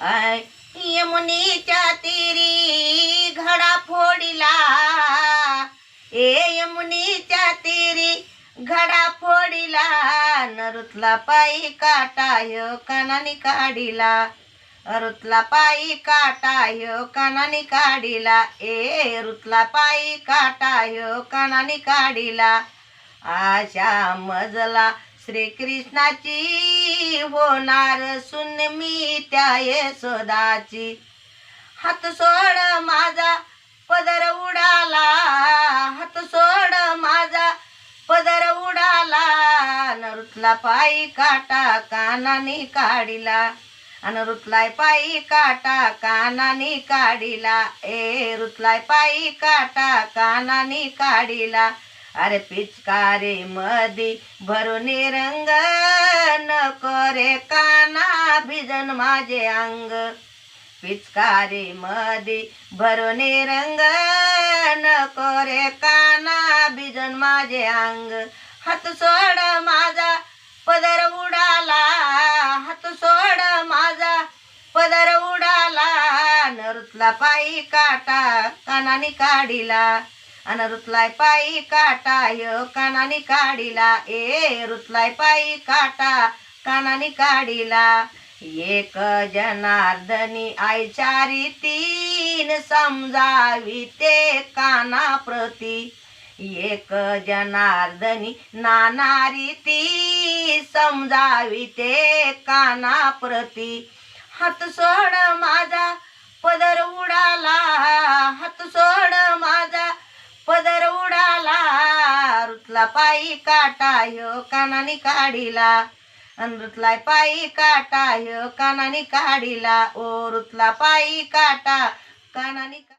I यमुनीच्या तीरी घडा फोडिला. ए यमुनीच्या तीरी घडा फोडिला. नरुतला पायी काटाय कानानी काढिला. रुतला पायी काटाय कानानी काढिला. ए रुतला पायी काटाय कानानी काढिला. आशा मजला श्रीकृष्णाची होणार सुन मी त्या यशोदाची हात सोड माझा पदर उडाला हात सोड माझा पदर उडाला. नरुतला पायी काटा कानानी काढिला. अन रुतलाय पायी काटा कानानी काढिला. ए रुतलाय पायी काटा कानानी काढिला. अरे पिचकारी मधी भरून रंग नको रे काना भिजन माझे अंग. पिचकारी मधी भरून रंग नको रे काना भिजन माझे अंग. हात सोड माझा पदर उडाला हात सोड माझा पदर उडाला. नरुतला पायी काटा कानानी काढिला. अन रुतलाय पायी काटा य कानानी काढिला ए रुतलाय पायी काटा कानानी काढिला. एक जनार्दनी आईचारी तीन समजावी ते काना प्रती. एक जनार्दनी नानारी ती समजावी ते काना प्रती. हात सोड माझा पदर उडाला हात सोड माझा पदर उडाला रुतला पायी काटा कानानी काढिला. अन पायी काटा कानानी काढिला. ओरुतला पायी काटा कानानी का-